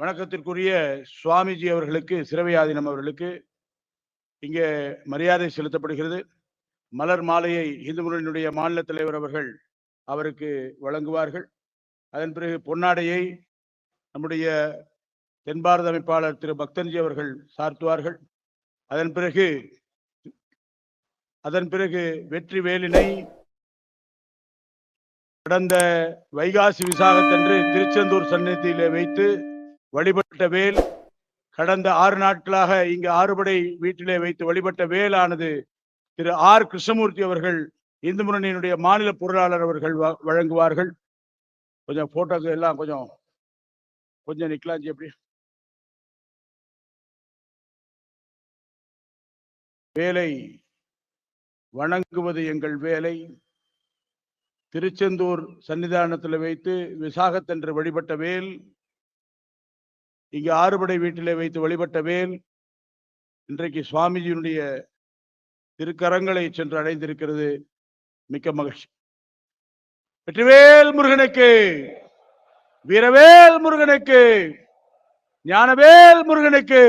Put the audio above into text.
வணக்கத்திற்குரிய சுவாமிஜி அவர்களுக்கு சிறவையாதீனம் அவர்களுக்கு இங்கே மரியாதை செலுத்தப்படுகிறது. மலர் மாலையை இந்து முன்னணியினுடைய மாநில தலைவர் அவர்கள் அவருக்கு வழங்குவார்கள். அதன் பிறகு பொன்னாடையை நம்முடைய தென் பாரத அமைப்பாளர் திரு. பக்தன்ஜி அவர்கள் சார்த்துவார்கள். அதன் பிறகு அதன் பிறகு வெற்றி வேலினை கடந்த வைகாசி விசாகத்தன்று திருச்செந்தூர் சன்னதியிலே வைத்து வழிபட்ட வேல் கடந்த ஆறு நாட்களாக இங்கு ஆறுபடை வீட்டிலே வைத்து வழிபட்ட வேலானது திரு ஆர் கிருஷ்ணமூர்த்தி அவர்கள் இந்து முன்னணியினுடைய மாநில பொருளாளர் அவர்கள் வழங்குவார்கள். கொஞ்சம் போட்டோக்கு எல்லாம் கொஞ்சம் கொஞ்சம் நிக்கலாஞ்சி எப்படி வேலை வணங்குவது எங்கள் வேலை. திருச்செந்தூர் சன்னிதானத்தில் வைத்து விசாகத்தன்று வழிபட்ட வேல் இங்கு ஆறுபடை வீட்டிலே வைத்து வழிபட்ட வேல் இன்றைக்கு சுவாமிஜியினுடைய திருக்கரங்களை சென்று அடைந்திருக்கிறது. மிக்க மகிழ்ச்சி. வெற்றிவேல் முருகனுக்கு வீரவேல் முருகனுக்கு ஞானவேல் முருகனுக்கு